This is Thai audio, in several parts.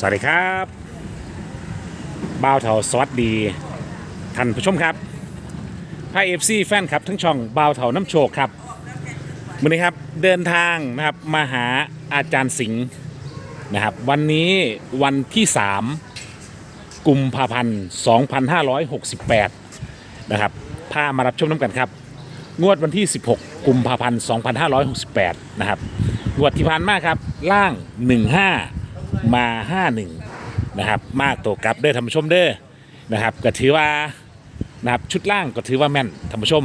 สวัสดีครับบ่าวเถาสวัสดีท่านผู้ชมครับพายเอฟซีแฟนครับทั้งช่องบ่าวเถาน้ำโชคครับวันนี้ครับเดินทางนะครับมาหาอาจารย์สิงห์นะครับวันนี้วันที่ 3 กุมภาพันธ์ 2568 นะครับพามารับชมน้ำกันครับ งวดวันที่ 16 กุมภาพันธ์ 2568 นะครับ งวดที่ผ่านมาครับ ล่าง 15 มา51นะครับมาตัวกลับเด้อท่านผู้ชมเด้อนะครับก็ถือว่านะครับชุดล่างก็ถือว่าแม่นท่านผู้ชม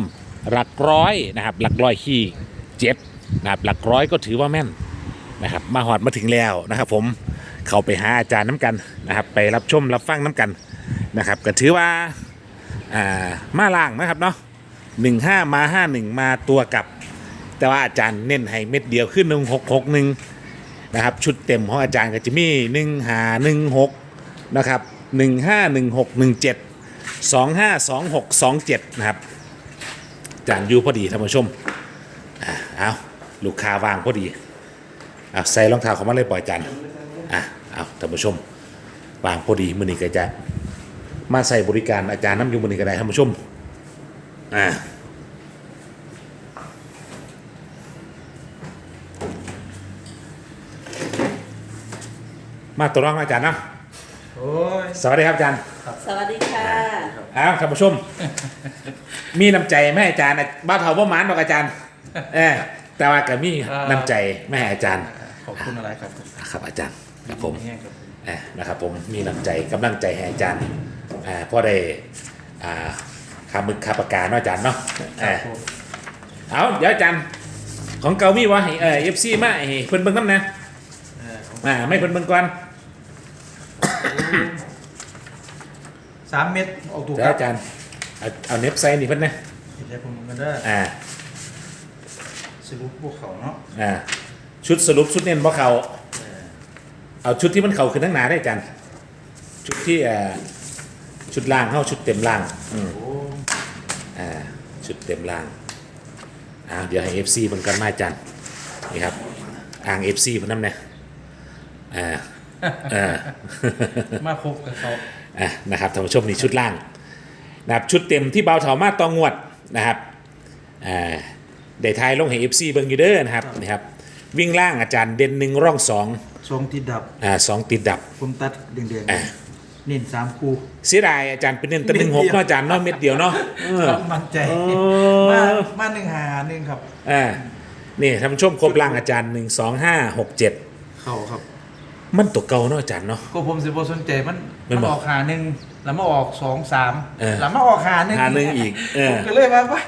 หลักร้อยนะครับหลักร้อยขี้เจ็ดนะครับหลักร้อยก็ถือว่าแม่นนะครับมาหอดมาถึงแล้วนะครับ ผมเข้าไปหาอาจารย์น้ำกันนะครับ ไปรับชมรับฟังน้ำกันนะครับก็ถือว่าอ่ามาล่างนะครับเนาะหนึ่งห้ามาห้าหนึ่งมาตัวกลับ แต่ว่าอาจารย์เน้นให้เม็ดเดียวขึ้นหนึ่งหกหกหนึ่ง นะครับชุดเต็มของอาจารย์ก็จะมีหนึ่งหาหนึ่งหกนะครับหนึ่งห้าหนึ่งหกหนึ่งเจ็ดสองห้าสองหกสองเจ็ดนะครับอาจารย์อยู่พอดีท่านผู้ชมอ่าเอาลูกค้าวางพอดีอะใส่รองเท้าเขามาเลยปล่อยอาจารย์อะเอาท่านผู้ชมวางพอดีมือนี้ก็จะมาใส่บริการอาจารย์น้ำยูมือนี้ก็ได้ท่านผู้ชมอ่า มาตัวรองอาจารย์เนาะโอ้ยสวัสดีครับอาจารย์สวัสดีค่ะ อ้าวท่านผู้ชม มีน้ำใจแม่อาจารย์บ้าเผาบ่หมานบอกอาจารย์เออแต่ว่าก็มีน้ำใจแม่อาจารย์ขอบคุณอะไรครับครับอาจารย์ครับผม แห้งครับผมอ่านะครับผมมีน้ำใจกำลังใจให้อาจารย์อ่าพอได้อ่าคามึกคาปากกาเนาะอาจารย์เนาะคอ่ารับผมเอาเดี๋ยวอาจารย์ของเกามีวะให้เออเอฟซีมาให้เพิ่นเบิ่งน้ำนะเอออ่า ไม่เพิ่นเบิ่งก่อน สามเม็ดออกถูกเดี๋ยวครับอาจารย์เอาเอาเน็บไซนี่เพิ่นนะเห็นได้ผมมันได้อ่าสรุปพวกเขาเนาะอ่าชุดสรุปชุดเน้นบ่เขาเออเอาชุดที่มันเขาขึ้นทั้งหนาได้อาจารย์ชุดที่อ่าชุดล่างเข้าชุดเต็มล่างอืมโอ้อ่าชุดเต็มล่างอ่าเดี๋ยวให้เอฟซีเบิ่งกันมาอาจารย์นี่ครับอ่างเอฟซีเพิ่นนำเนี่ยอ่าอ่า มาครบกับเขา อะนะครับท่านผู้ชมนี่ชุดล่างนะครับชุดเต็มที่เบาเถามาตองงวดนะครับอ่าได้ทายลงให้เอฟซีเบิงอยู่เด้อนะครับนี่ครับวิ่งล่างอาจารย์เด่นหนึ่งร่องสองทรงที่ดับอ่าสองติดดับผมตัดแดงอะๆเน้นสามคู่เสียดายอาจารย์เป็นเน้นแตั้งหนึ่งหกเม็ดเดียวเนาะอาจารย์เนาะเม็ดเดียวเนาะเออครับมั่นใจโอ้มามาหนึ่งหาหนึ่งครับอ่านี่ท่านผู้ชมครบล่างอาจารย์หนึ่งสองห้าหกเจ็ดเขาครับ มันตัวเก่าเนาะอาจารย์เนาะ ก็ผมสิบสนใจมันมัมันนบอกออกหาหนึ่งแล้วมาออกสองสามเออแล้วมาออกหาหนึ่งหาหนึ่งอีกเออผมก็เลยว่าว่า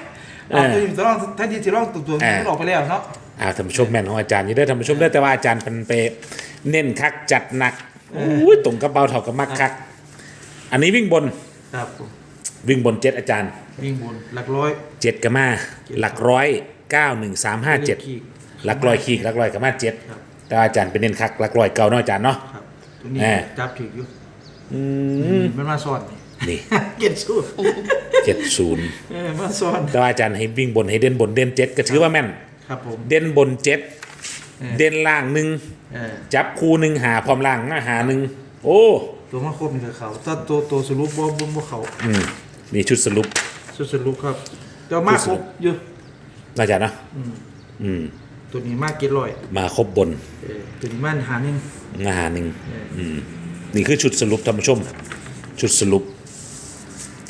เอาเออตัวอยู่ตัวรองถ้าดีที่รองตัวตัวเออ มันออกไปแล้วเนาะอ่าท่านผู้ชมแม่นของอาจารย์อยู่เด้อท่านผู้ชมเด้อแต่ว่าอาจารย์เป็นไปเน้นคักจัดหนักอุ้ยตรงกระเป๋าเท่ากับมักคัก อันนี้วิ่งบนครับผมวิ่งบนเจ็ดอาจารย์วิ่งบนหลักร้อยเจ็ดกับมาหลักร้อยเก้าหนึ่งสามห้าเจ็ดขีหลักร้อยขีกหลักร้อยกับมาเจ็ดครับ แต่ว่าอาจารย์เป็นเน้นคักหลักร้อยเก่าเนาะอาจารย์เนาะ ครับตัวนี้เออจับถืออยู่อืมมันมาซ้อนนี่นี่ เก็บสู้เจ็ดศูนย์เออมาซ้อนแต่ว่าอาจารย์ให้วิ่งบนให้เด่นบนเด่นเจ็ดก็ถือว่าแม่น ครับผม เด่นบนเจ็ดเออ เด่นล่างหนึ่งเออจับคู่หนึ่งหาพร้อมล่างมาหาหนึ่งโอ้ตัวมาครบนี่คือเขาถ้าตัวตัวสรุปบ่บ่บ่เขาอืมนี่ชุดสรุป สุดสรุปครับเดี๋ยวมาครบอยู่น่าจะเนาะอืมอืม ตัวนี้มาเก็ตร้อยมาครบบนเออตัวนี้มาหาหนึ่งอาหารหนึ่งเอออืมนี่คือชุดสรุปท่านผู้ชม ชุดสรุป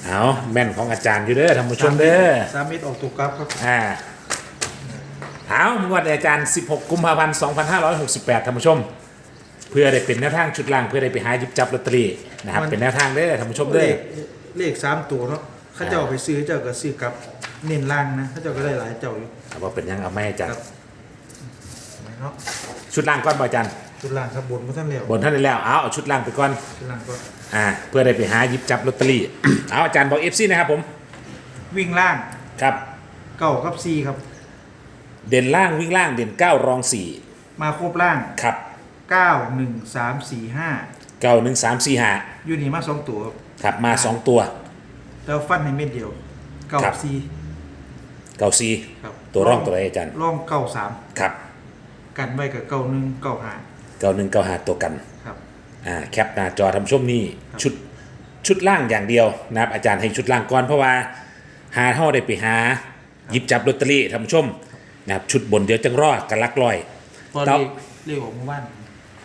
เอาแม่นของอาจารย์อยู่เด้อท่านผู้ชมเด้อ สามเม็ดออกตัวกลับครับ อ่าเอางวดอาจารย์ 16 กุมภาพันธ์ 2568ท่านผู้ชม เพื่อได้เป็นแนวทางชุดล่าง เพื่อได้ไปหาหยิบจับลอตเตอรี่นะครับเป็นแนวทางเด้อท่านผู้ชมเลเด้อ ขเลขสามตัวเนาะเข้าเจ้าไปซื้อเจ้าก็ซื้อกับเน้นล่างนะเข้าเจ้าก็ได้หลายเจ้าอยู่ เอาว่าเป็นยังเอาไม่อาจารครัย์บ เนาะชุดล่างก่อนบ่อาจารย์ชุดล่างครับบนก็ท่านแล้วบนท่านได้แล้วเอาเอาชุดล่างไปก่อนชุดล่างก็อ่าเพื่อได้ไปหาหยิบจับลอตเตอรี่ เอาอาจารย์บอกเอฟซีนะครับผมวิ่งล่างครับ เก้ากับซีครับ เด่นล่างวิ่งล่างเด่นเก้ารองสี่มาครบล่างครับเก้าหนึ่งสามสี่ห้าเก้าหนึ่งสามสี่ห้าอยู่นี่มาสองตัวครับครับมาสองตัวแล้วฟันในเม็ดเดียวเก้าครับซีเก้าสี่ครับตัวร่องตัวไหนอาจารย์ร่องเก้าสามครับ กันไว้กับเก้าหนึ่งเก้าห้าเก้าหนึ่งเก้าห้าตัวกันครับอ่าแคปหน้าจอทำชมนี่ชุดชุดล่างอย่างเดียวนะครับอาจารย์ให้ชุดล่างก่อนเพราะว่าหาเท่าได้ไปหาหยิบจับลอตเตอรี่ทำชมนะครับชุดบนเดียวจังรอดกันลักลอยตอนต่อเรียกเรียกออกมาบ้าน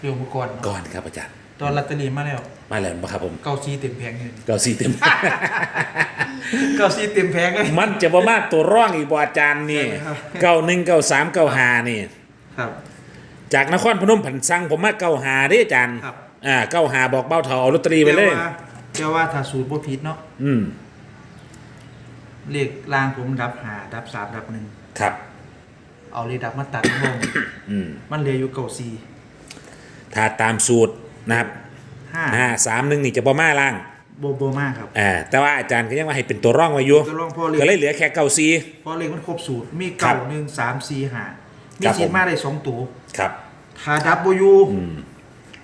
เรียกออกมาก่อนก่อนครับอาจารย์ ตอนลอตเตอรี่มาแล้วมาแล้วบ่ครับผมเก้าซีเต็มแผงเลยเก้าสี่เต็มเก้าซีเต็มแผงเลยมันจะประมาณตัวร่องอีกบ่อาจารย์นี่ใช่ครับเก้าหนึ่งเก้าสามเก้าหานี่ ครับ จากนครพนมผันสั่งผมมาเก้าหาเด้อาจารย์ครับ อ่าเก้าหาบอกเบ้าเถาเอาลอตเตอรี่ไปเลยแต่ว่าแต่ว่าถ้าสูตรบ่ผิดเนาะอืมเลขล่างผมดับหาดับสามดับหนึ่งครับ เอาเลขดับมาตัดลงอืมมันเหลืออยู่เก้าซีถ้าตามสูตรนะครับห้าห้าสามหนึ่งนี่จะบ่มาล่างโบโบมากครับ อ่าแต่ว่าอาจารย์ก็ยังว่าให้เป็นตัวร่องไว้อยู่ตัวร่องพอเลก็เลยขเหลือแค่เก้าซีพอเลขมันครบสูตรมีครัเก้าบหนึ่งสามสี่ห้า มีครับสิทผมธิ์มาได้สองตัวครับถ้าดับโบยูอืม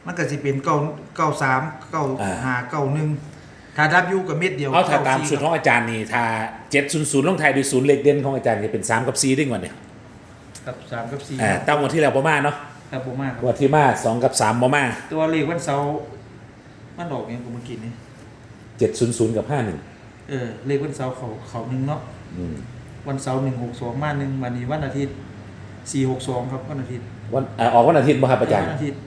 มันก็สิเป็นเก้าเก้าสามเก้าอ่าห้าเก้าหนึ่งถ้าดับยูกับเม็ดเดียวเอาถ้าตามก้สูตรของอาจารย์นี่ถ้าเจ็ดศูนย์ศูนย์ลงไทายด้วยศูนย์เลขเด่นของอาจารย์จะเป็นสามกับสี่ดิ้งวันเนี่ยกับสามกับสี่อ่าตั้งวันที่แล้วบ่มาเนาะครับโบมากครับวันที่มาสองกับสามบ่มาตัวเลขวันเสาร์มันดอกเนี่ยผมเมื่อกี้นี่เจ็ดศูนย์ศูนย์กับห้าหนึ่งเออเลขวันเสาร์เขาเขาหนึ่งเนาะอืมวันเสาร์หนึ่งหกสองมาหนึ่งวันนี้วันอาทิตย์ สี่หกสองครับวันอาทิตย์วันอ่าออกวันอาทิตย์บ่ครับอาจารย์วันอาทิตย์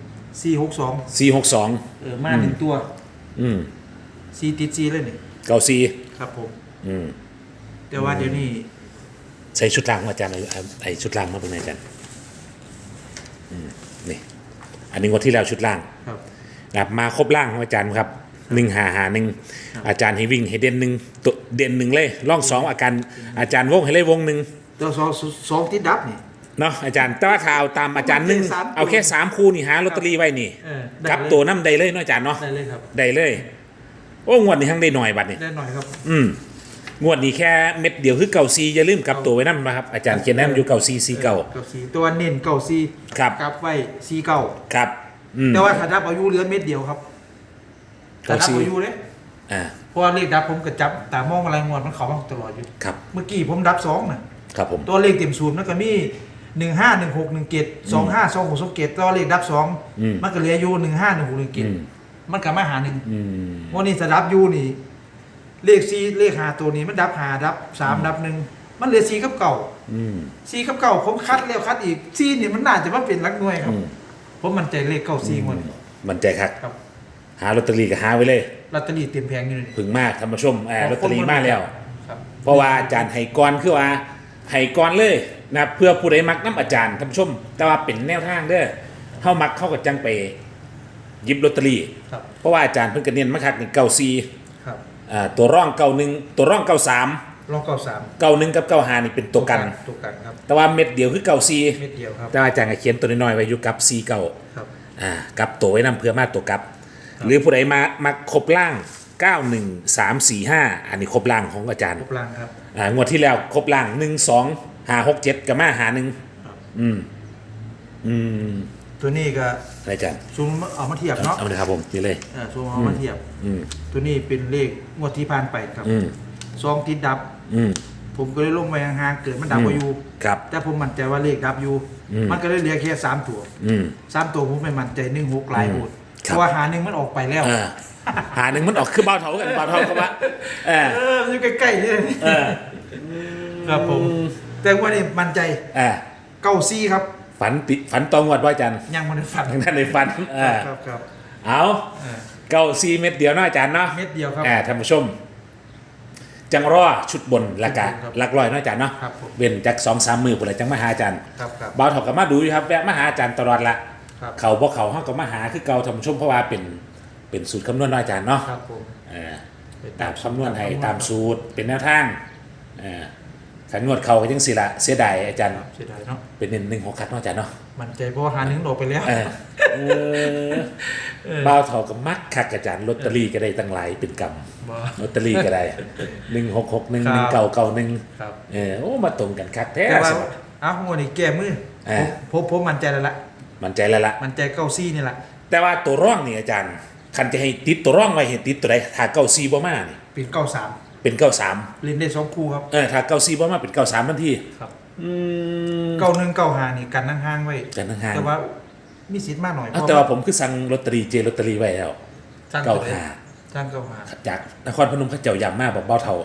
สี่หกสองสี่หกสองเออมาหนึ่งตัวอืมสี่ติดสี่เลยนี่เก้าสี่ครับผมอืมแต่ว่าเดี๋ยวนี้ใส่ชุดล่างมาอาจารย์เอาไอ้ชุดล่างมาเป็นไงอาจารย์อืมนี่ อันนี้งวันที่แล้วชุดล่างครับ นะครับมาครบล่างของอาจารย์ครับหนึ่งหาหาหนึ่งอาจารย์ให้วิ่งให้เด่นหนึ่งตัวเด่นหนึ่งเลยล่องสองอาการอาจารย์วงให้เลยวงหนึ่งตัวสองสองที่ดับนี่ เนาะอาจารย์แต่ว่าถ้าเอาตามอาจารย์หนึ่งสามตัวเอาแค่สามคู่นี่หาลอตเตอรี่ไว้นี่เออได้กับเลยตัวน้ำใดเลยเนาะอาจารย์เนาะได้เลยครับได้เลย โอ้งวดนี้ทั้งได้หน่อยบัดนี่ได้หน่อยครับ อืมงวดนี้แค่เม็ดเดียวคือเก่าซีอย่าลืมกลับตัวไว้นั่นนะครับอาจารย์เขียนแนมอยู่เก่าซีซีเก่า เก่าซีตัวเน้นเก่าซีครับกลับไว้ซีเก่าครับอืมแต่ว่าถ้าดับอายุเหลือเม็ดเดียวครับถ้าดับเก้าสี่อายุเลยอ่าเพราะว่าเลขดับผมก็จับตามองอะไรงวดมันเขามาตลอดอยู่ ครับเมื่อกี้ผมดับสองน่ะครับผม ตัวเลขเต็มศูนย์มันก็มี หนึ่งห้าหนึ่งหกหนึ่งเกตสองห้าสองหกสองเกตตัวเลขดับสองอืมมันก็เหลืออยู่หนึ่งห้าหนึ่งหกหนึ่งเกตอืม มันก็มาหาหนึ่งอืมวันนี้ถ้าดับอยูนี่ เลขซีเลขหาตัวนี้มันดับหาดับสามดับหนึ่งมันเหลือซีกับเก่าอืมซีกับเก่าผมคัดแล้วคัดอีกซีนี่มันน่าจะมาเป็นหลักหน่วยครับ อืมผมมันใจเลขเก่าซีหมดมันใจครับครับหาลอตเตอรี่ก็หาไว้เลยลอตเตอรี่เต็มแพงอยู่นี่ถึงมากท่านผู้ชมแอบลอตเตอรี่มาแล้ว ครับเพราะว่าอาจารย์ไห้กรคือว่าไห้กรเลย นะครับเพื่อผู้ใดมักน้ำอาจารย์ท่านผู้ชม แต่ว่าเป็นแนวทางเด้อเข้ามักเข้ากับจังไปหยิบลอตเตอรี่ ครับเพราะว่าอาจารย์เพิ่งกระเนียนมาคักนี่เก้าซีครับอ่าตัวร่องเก้าหนึ่งตัวร่องเก้าสามลองเก่าสามเก้าหนึ่งกับเก้าหานี่เป็นตัวกัน ตัวกันครับแต่ว่าเม็ดเดียวคือเก้าซีเม็ดเดียวครับแต่ว่าอาจารย์ก็เขียนตัวน้อยๆไว้อยู่กับซีเก้าครับ อ่ากับตัวไว้นำเพื่อมาตัวกับ หรือผู้ใดมามาครบล่าง9 1 3 4 5อันนี้ครบล่างของอาจารย์รูปร่างครับอ่างวดที่แล้วครบล่าง1 2 5 6 7กับมาหาหนึ่งครับ อืม อืมตัวนี้ก็อะไรอาจารย์ซูมเอามาเทียบเนาะเอาเลยครับผมนี่เลย เออซูมเอามาเทียบ อืม ตัวนี้เป็นเลขงวดที่ผ่านไปครับอืม ซองติดดับ อืม ผมก็เลยลงไปห่างๆเกิดมันดับอืมกว่าอยู่ครับ แต่ผมมั่นใจว่าเลขดับอยู่อืม มันก็เลยเหลือแค่สามตัวอืม สามตัวผมไม่มั่นใจหนึ่งหกลายอืมโหดคเพรับ ราะว่าหาหนึ่งมันออกไปแล้ว เออหาหนึ่งมันออกคือเบาเท่ากันเบาเท่ากับว่าเออเออมันอยู่ใกล้ๆนี่เออ ครับผม แต่ว่านี่มั่นใจเออเก้าซี่ครับ ฝันติฝันตองวัดว่าอาจารย์ยังไมันฝันทางด้านในฝันเออครับครับเอาเออเก้าซีเม็ดเดียวเนาะอาจารย์เนาะเม็ดเดียวครับอ่าท่านผู้ชม จังรอชุดบนและกะครับลักลอยเนาะอาจารย์เนาะครับผมเว้นจากสองสามมือผมเลยจังมาหาอาจารย์ครับครับบ่าวเถากับมาดูอยู่ครับแวะมาหาอาจารย์ตลอดละครับเขาบ่เขาห้องก็มาหาคือเก่าท่านผู้ชมเพราะว่าเป็นเป็นสูตรคำนวณเนาะอาจารย์เนาะครับผมเออตามคำนวณให้ตามสูตรเป็นแนวทางเออ ขันงวดเขาก็ยังสิละเสียดายอาจารย์ เสียดายเนาะเป็นหนึ่งหนึ่งหกคัดเนาะอาจารย์เนาะมั่นใจเพราะว่าหาหนึ่งออกไปแล้ว เออเออเออบ่าวเถากับมักคักอาจารย์ลอตเตอรี่ก็ได้ตั้งหลายเป็นกำบ่ ลอตเตอรี่ก็ได้หนึ่งหกหกหนึ่งหนึ่งครัเก่าบเก่าหนึ่งครับ เออโอ้มาตรงกันคักแท้แต่ว่าสวัสดิ์อ้าวงวดนี้แก้มือเออ ผมผมมั่นใจแล้วละมันใจแล้วล่ะ มั่นใจเก้าซี่นี่แหละแต่ว่าตัวร่องนี่อาจารย์คันจะให้ติดตัวร่องไว้เห็นติดตัวใดถ้าเก้าซีบ่มานี่เป็นเก้าสาม เป็นเก้าสามเล่นได้สองคู่ครับเออถ้าเก้าซีบ่มาเป็นเก้าสามทันทีครับอืมเก้าหนึ่งเก้าหานี่กันห่างๆไว้กันห่างแต่ว่ามีสิทธิ์มากหน่อยเอาแต่ว่าผมคือสั่งลอตเตอรี่เจลอตเตอรี่ไว้แล้วจ้างเก้าตัวใดหาจ้างเก้าหาจากนครพนมเขาเจ้าย้ำมาบอกเบ้าเท่า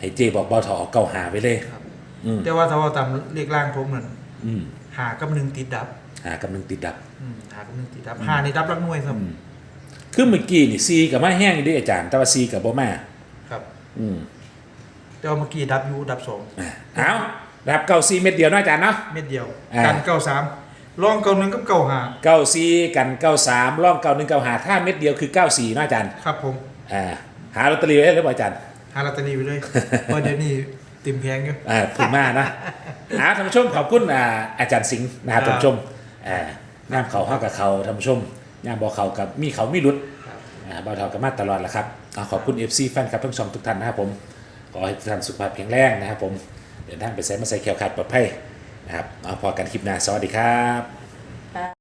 ให้เจบอกเบ้าเท่าเอาเก้าหาไปเลยครับอืมแต่ว่าถ้าว่าตามเลขล่างผมนั่นอืมหากับหนึ่งติดดับ หากำลังติดดับอืมหากับหนึ่งติดดับหาในดับรักหน่วยครับอืมคือเมื่อกี้นี่ซีกับมาแห้งอยู่เด้วยอาจารย์แต่ว่าซีกับบ่มาครับ อืมแต่ว่าเมื่อกี้ดับอยูดับสองอะเอารับเก้าซีเม็ดเดียวเนาะอาจารย์เนาะ เม็ดเดียว อ่า กันเก้าสามลองเก้าหนึ่งกับเก้าหาเก้าซีกันเก้าสามร่องเก้าหนึ่งเก้าหาถ้าเม็ดเดียวคือเก้าสี่เนาะอาจารย์ครับผมอ่าหาลอตเตอรี่ไว้หรือเปล่าอาจารย์ หาลอตเตอรี่ไปเลยเพราะเดี๋ยวนี้ติมแพงอยู่ อ่าถูกมากนะอ่าท่านผู้ชมขอบคุณอ่าอาจารย์สิงห์นะครับครับท่านผู้ชมอ่าน้ำเขาเข้ากับเขาท่านผู้ชมน้ำบ่อเขากับมีเขามีรุดครั บ่าบ่าวเท่ากันมาตลอดแหละครับอ่าขอบคุณ FC แฟนคลับทั้งสองทุกท่านนะครับผมขอให้ทุกท่านสุขภาพแข็งแรงนะครับผมเดินทางไปใส่มาใส่แขวขาดปลอดภัยนะครับเอาพอกันคลิปหน้าสวัสดีครับ